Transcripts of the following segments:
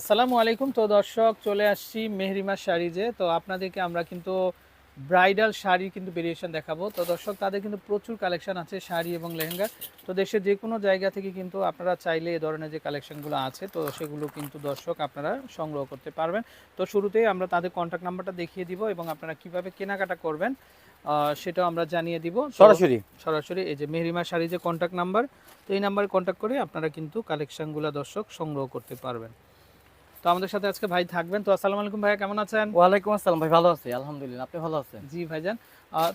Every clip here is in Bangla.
আসসালামু আলাইকুম। তো দর্শক চলে আসছি মেহরিমা শাড়িজে তো আপনাদেরকে আমরা কিন্তু ব্রাইডাল শাড়ি কিন্তু ভেরিয়েশন দেখাবো। তো দর্শক তাদের কিন্তু প্রচুর কালেকশন আছে শাড়ি এবং লেহেঙ্গা। তো দেশের যে কোনো জায়গা থেকে কিন্তু আপনারা চাইলে এই ধরনের যে কালেকশনগুলো আছে তো সেগুলো কিন্তু দর্শক আপনারা সংগ্রহ করতে পারবেন। তো শুরুতেই আমরা তাদের কন্ট্যাক্ট নাম্বারটা দেখিয়ে দিব এবং আপনারা কীভাবে কেনাকাটা করবেন সেটাও আমরা জানিয়ে দিব। সরাসরি। সরাসরি এই যে মেহরিমা শাড়ি যে কন্ট্যাক্ট নাম্বার তো এই নাম্বারে কন্ট্যাক্ট করে আপনারা কিন্তু কালেকশনগুলো দর্শক সংগ্রহ করতে পারবেন। তো আমাদের সাথে আজকে ভাই থাকবেন। তো আসসালামু আলাইকুম ভাই কেমন আছেন? ওয়ালাইকুম আসসালাম ভাই ভালো আছি আলহামদুলিল্লাহ। আপনি ভালো আছেন? জি ভাইজান।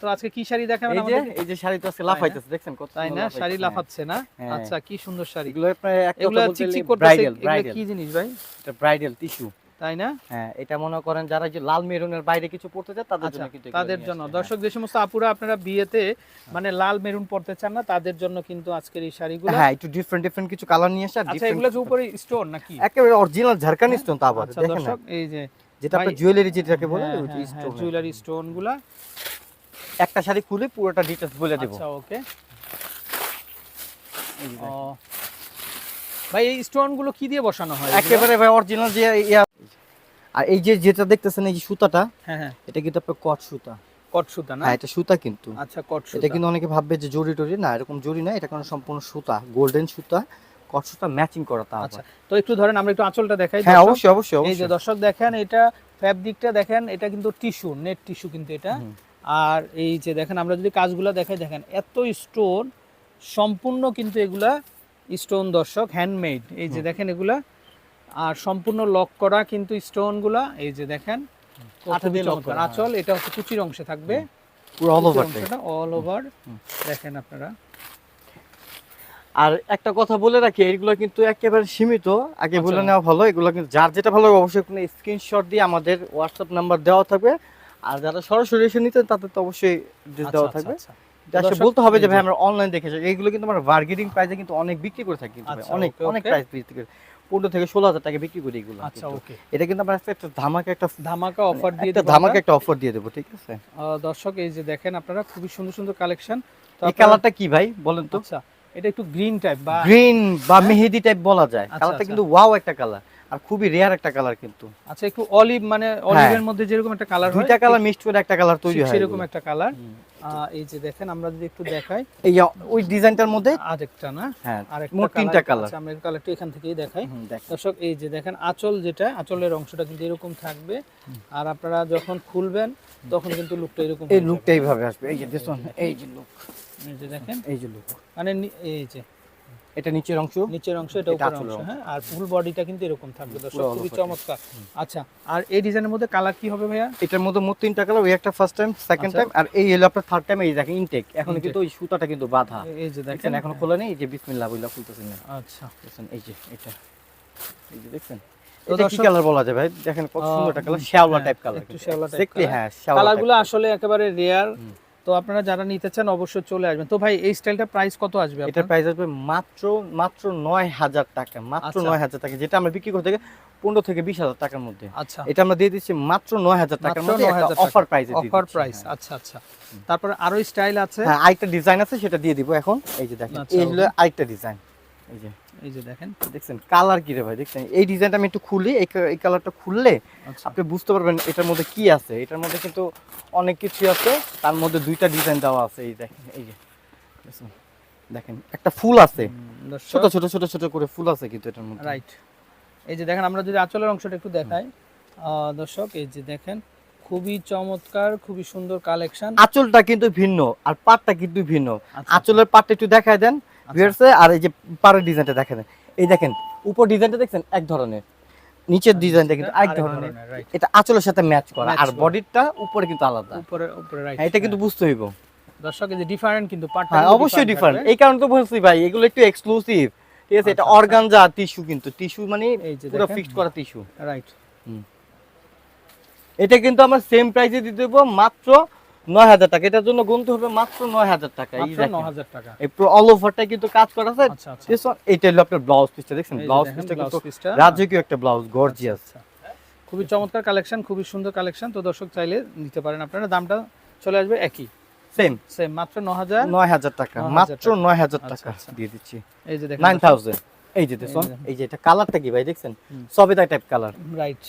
তো আজকে কি শাড়ি দেখাবেন এই যে আমাদের এই যে শাড়ি তো আজকে? লাফাইতেছে দেখছেন কত তাই না? শাড়ি হ্যাঁ। লাফাচ্ছে না? হ্যাঁ। আচ্ছা কি সুন্দর শাড়ি। এগুলো আপনার এক কথা বলতে ব্রাইডাল কি জিনিস ভাই? এটা ব্রাইডাল টিস্যু তাই না? হ্যাঁ এটা মনে করেন যারা যে লাল মেরুনের বাইরে কিছু পড়তে চায় তাদের আচ্ছা জন্য কিন্তু তাদের জন্য। দর্শক যে সমস্ত আপুরা আপনারা বিয়েতে মানে লাল মেরুন পড়তে চান না তাদের জন্য কিন্তু আজকের এই শাড়িগুলো হ্যাঁ হ্যাঁ একটু ডিফারেন্ট ডিফারেন্ট কিছু কালার নিয়ে আসে আচ্ছা এগুলো যে উপরে স্টোন নাকি? একেবারে অরিজিনাল ঝাড়খানি স্টোন তা আবার আচ্ছা দেখেন দর্শক এই যে যেটা আপনার ভাই- জুয়েলারি যেটাকে বলে হ্যাঁ, হ্যাঁ, হ্যাঁ, স্টোন জুয়েলারি স্টোনগুলা। একটা শাড়ি খুলে পুরোটা ডিটেইলস বলে দেব। আচ্ছা ওকে। ভাই এই স্টোনগুলো কি দিয়ে বসানো হয় একেবারে ভাই অরিজিনাল যে ইয়া আর এই যে যেটা দেখতেছেন এই যে সুতাটা হ্যাঁ হ্যাঁ। এটা কিন্তু আপনার কট সুতা। কট সুতা না? হ্যাঁ এটা সুতা কিন্তু। আচ্ছা কট সুতা। এটা কিন্তু অনেকে ভাববে যে জরি টরি না এরকম জরি না এটা কোনো সম্পূর্ণ সুতা গোল্ডেন সুতা কট সুতা ম্যাচিং করা তা আচ্ছা তো একটু ধরেন আমরা একটু আঁচলটা দেখাই। হ্যাঁ অবশ্যই অবশ্যই এই যে দর্শক দেখেন এটা ফ্যাব্রিকটা দেখেন এটা কিন্তু টিস্যু নেট টিস্যু কিন্তু এটা। আর এই যে দেখেন আমরা যদি কাজগুলো দেখাই দেখেন এত স্টোন সম্পূর্ণ কিন্তু এগুলা স্টোন দর্শক হ্যান্ডমেড এই যে দেখেন এগুলা আর সম্পূর্ণ লক করা কিন্তু স্টোনগুলা এই যে দেখেন আঁচল এটা হচ্ছে কুচির অংশে থাকবে। All over. দেখেন আপনারা। আর একটা কথা বলে রাখি এগুলো কিন্তু একেবারে সীমিত। আগে বলে আচ্ছা। নেওয়া ভালো এগুলো কিন্তু যার যেটা ভালো অবশ্যই কোনো স্ক্রিনশট দিয়ে আমাদের হোয়াটসঅ্যাপ নাম্বার দেওয়া থাকবে। আর যারা সরাসরি এসে নিতেন তাদের তো অবশ্যই দেওয়া আচ্ছা, থাকবে। আচ্ছা। আসলে বলতে হবে যে ভাই আমরা অনলাইন দেখেছি এইগুলো কিন্তু আমরা বার্গেনিং প্রাইসে কিন্তু অনেক বিক্রি করে থাকি অনেক অনেক প্রাইস বিক্রি করে। পনেরো থেকে ষোলো হাজার টাকা বিক্রি করি এগুলো আচ্ছা ওকে। এটা কিন্তু আমরা একটা ধামাকা একটা ধামাকা অফার দিয়ে ধামাকা একটা অফার দিয়ে দেবো ঠিক আছে? দর্শক এই যে দেখেন আপনারা খুবই সুন্দর সুন্দর কালেকশন এই কালারটা কি ভাই বলেন তো? আচ্ছা এটা একটু গ্রিন টাইপ বা গ্রিন বা? মেহেদি টাইপ বলা যায়। কালারটা আচ্ছা। কিন্তু ওয়াও একটা কালার আর খুবই রেয়ার একটা কালার কিন্তু। আচ্ছা একটু অলিভ মানে অলিভের মধ্যে যেরকম একটা কালার হয় দুইটা কালার মিক্সড করে একটা কালার তৈরি হয় সেরকম একটা কালার এই যে দেখেন আমরা যদি একটু দেখাই। এই ওই ডিজাইনটার মধ্যে আরেকটা না? হ্যাঁ আরেকটা মোট তিনটা কালার আচ্ছা আমরা এই কালারটা এখান থেকেই দেখাই। দেখ। দর্শক এই যে দেখেন আঁচল যেটা আঁচলের অংশটা কিন্তু এরকম থাকবে। আর আপনারা যখন খুলবেন তখন কিন্তু লুকটা এরকম এই হয়ে। লুকটা এইভাবে আসবে। এই যে দেখুন এই যে লুক এই যে দেখেন। এই যে লুক মানে এই যে এটা নিচের অংশ? নিচের অংশ এটা উপরের অংশ। হ্যাঁ আর ফুল বডিটা কিন্তু এরকম থাকবে দর্শক খুবই চমৎকার। আচ্ছা আর এই ডিজাইনের মধ্যে কালার কি হবে ভাইয়া? এটার মধ্যে মোট তিনটা কালার ওই একটা ফার্স্ট টাইম সেকেন্ড। টাইম আর এই হলো আপনার থার্ড টাইম এই দেখেন ইনটেক এখন কিন্তু ওই সুতাটা কিন্তু বাঁধা। এই যে দেখেন এখন খোলা নেই? এই যে বিসমিল্লাহ বইলা খুলতেছেন না। আচ্ছা। দেখছেন? এই যে এটা। এই যে কি কালার বলা যায় ভাই? দেখেন কত সুন্দর একটা কালার শ্যাওলা হ্যাঁ, টাইপ কালার একটু শ্যাওলা type দেখতে হ্যাঁ শ্যাওলা কালারগুলো আসলে একেবারে রেয়ার। তো আপনারা যারা নিতে চান অবশ্যই চলে আসবেন। তো ভাই এই স্টাইলটা প্রাইস কত আসবে এটা প্রাইস আসবে মাত্র মাত্র নয় হাজার টাকা মাত্র আচ্ছা। নয় হাজার টাকা যেটা আমরা বিক্রি করতে গিয়ে পনেরো থেকে বিশ হাজার টাকার মধ্যে। আচ্ছা। এটা আমরা দিয়ে দিচ্ছি মাত্র নয় হাজার টাকার মধ্যে 9,000 টাকা। অফার প্রাইসে অফার প্রাইস আচ্ছা আচ্ছা। তারপর আরও স্টাইল আছে? হ্যাঁ আরেকটা ডিজাইন আছে সেটা দিয়ে দিব এখন। এই যে দেখেন আচ্ছা, এই হলো আরেকটা ডিজাইন এই যে এই যে দেখেন। দেখছেন কালার কি রে ভাই? দেখছেন এই ডিজাইনটা আমি একটু খুলি এই কালারটা খুললে আচ্ছা। আপনি বুঝতে পারবেন এটার মধ্যে কি আছে। এটার মধ্যে কিন্তু অনেক কিছু আছে। তার মধ্যে দুইটা ডিজাইন দেওয়া আছে এই দেখেন এই যে দেখেন একটা ফুল আছে। ছোট ছোট ছোট ছোট করে ফুল আছে কিন্তু এটার মধ্যে। রাইট এই যে দেখেন আমরা যদি আঁচলের অংশটা একটু দেখাই। দর্শক এই যে দেখেন খুবই চমৎকার খুবই সুন্দর কালেকশন। আঁচলটা কিন্তু ভিন্ন আর পাটটা কিন্তু ভিন্ন। আচ্ছা। আঁচলের পাটটা একটু দেখায় দেন। ভিউয়ার্সে আর এই যে পাড়ের ডিজাইনটা দেখা দেন এই দেখেন উপর ডিজাইনটা দেখছেন? এক ধরনের। নিচের ডিজাইনটা কিন্তু আরেক ধরনের। এটা আঁচলের সাথে ম্যাচ করা আর বডিটা উপরে কিন্তু আলাদা। উপরে উপরে রাইট হ্যাঁ, এটা কিন্তু বুঝতে হইব। দর্শক যে ডিফারেন্ট কিন্তু হ্যাঁ অবশ্যই ডিফারেন্ট এই কারণে তো বলছি ভাই এগুলো একটু এক্সক্লুসিভ ঠিক আছে এটা আচ্ছা, আচ্ছা। অর্গানজা টিস্যু কিন্তু। টিস্যু মানে এই যে পুরো ফিক্সড করা টিস্যু রাইট এটা কিন্তু আমরা সেম প্রাইসে দিতে দেবো মাত্র নয় হাজার টাকা। এটার জন্য গুনতে হবে মাত্র নয় হাজার টাকা এই মাত্র দেখেন। 9000 টাকা। এই পুরো অল ওভারটা কিন্তু কাজ করা আছে। আচ্ছা আচ্ছা। This one, এইটা হলো আপনার ব্লাউজ পিসটা দেখছেন? ব্লাউজ পিসটা কিন্তু রাজকীয় একটা ব্লাউজ গর্জিয়াস আচ্ছা। খুবই চমৎকার কালেকশন খুবই সুন্দর কালেকশন তো দর্শক চাইলে নিতে পারেন আপনারা। দামটা চলে আসবে একই। সেম সেম মাত্র 9000 নয় হাজার টাকা মাত্র টাকা। নয় হাজার আচ্ছা, টাকা। দিয়ে দিচ্ছি। এই যে দেখেন এই যে দেখুন এই যে। এটা কালারটা কি ভাই দেখছেন? সবেদা type colour right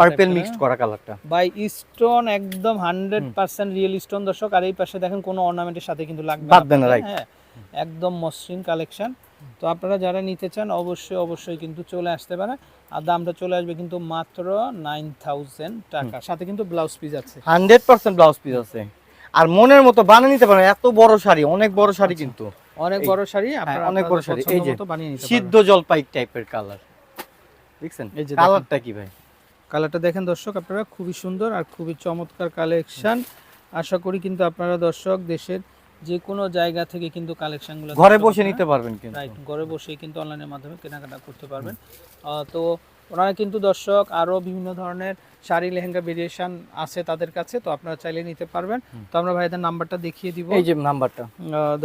purple mixed করা কালারটা বাই স্টোন একদম হান্ড্রেড পার্সেন্ট রিয়েল স্টোন দর্শক আর এই পাশে দেখেন কোনো অর্নামেন্টের সাথে কিন্তু লাগবে বাদবে না, হ্যাঁ একদম মসৃণ কালেকশন তো আপনারা যারা নিতে চান অবশ্যই অবশ্যই কিন্তু চলে আসতে পারে আর দামটা চলে আসবে কিন্তু মাত্র নাইন থাউজেন্ড টাকা। সাথে কিন্তু ব্লাউজ পিস আছে। হান্ড্রেড পার্সেন্ট ব্লাউজ পিস আছে। আর মনের মতো বানিয়ে নিতে পারেন এত বড় শাড়ি অনেক বড় শাড়ি কিন্তু। অনেক বড় শাড়ি আপনারা হ্যাঁ, অনেক বড় শাড়ি। এই যে, সিদ্ধ জলপাই টাইপের কালার দেখছেন? এই যে কালারটা কি ভাই? কালারটা দেখেন দর্শক আপনারা খুবই সুন্দর আর খুবই চমৎকার কালেকশন আশা করি কিন্তু আপনারা দর্শক দেশের যে কোনো জায়গা থেকে কিন্তু কালেকশনগুলো ঘরে বসে নিতে পারবেন কিন্তু। রাইট ঘরে বসেই কিন্তু অনলাইনের মাধ্যমে কেনাকাটা করতে পারবেন। তো ওনারা কিন্তু দর্শক আরও বিভিন্ন ধরনের শাড়ি লেহেঙ্গা ভেরিয়েশন আছে তাদের কাছে তো আপনারা চাইলে নিতে পারবেন। তো আমরা ভাইদের নাম্বারটা দেখিয়ে দিব। এই যে নাম্বারটা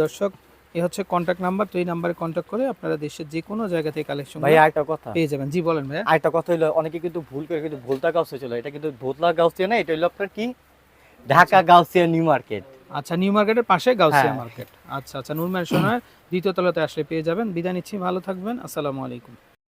দর্শক এই হচ্ছে কন্ট্যাক্ট নাম্বার তো এই নাম্বারে কন্ট্যাক্ট করে আপনারা দেশের যে কোনো জায়গা থেকে কালেকশন ভাই আরেকটা কথা। পেয়ে যাবেন। জি বলেন ভাই আরেকটা কথা হইল অনেকে কিন্তু ভুল করে কিন্তু ভোলতা গাউসে চলে এটা কিন্তু ভোতলা গাউসিয়া না এটা হলো আপনার কি? Dhaka Gausia new market. আচ্ছা নিউ মার্কেটের পাশে গাউসিয়া হ্যাঁ। মার্কেট। আচ্ছা আচ্ছা নূর ম্যানশনের দ্বিতীয় তলাতে আসলে পেয়ে যাবেন। বিদায় নিচ্ছি ভালো থাকবেন। আসসালামু আলাইকুম।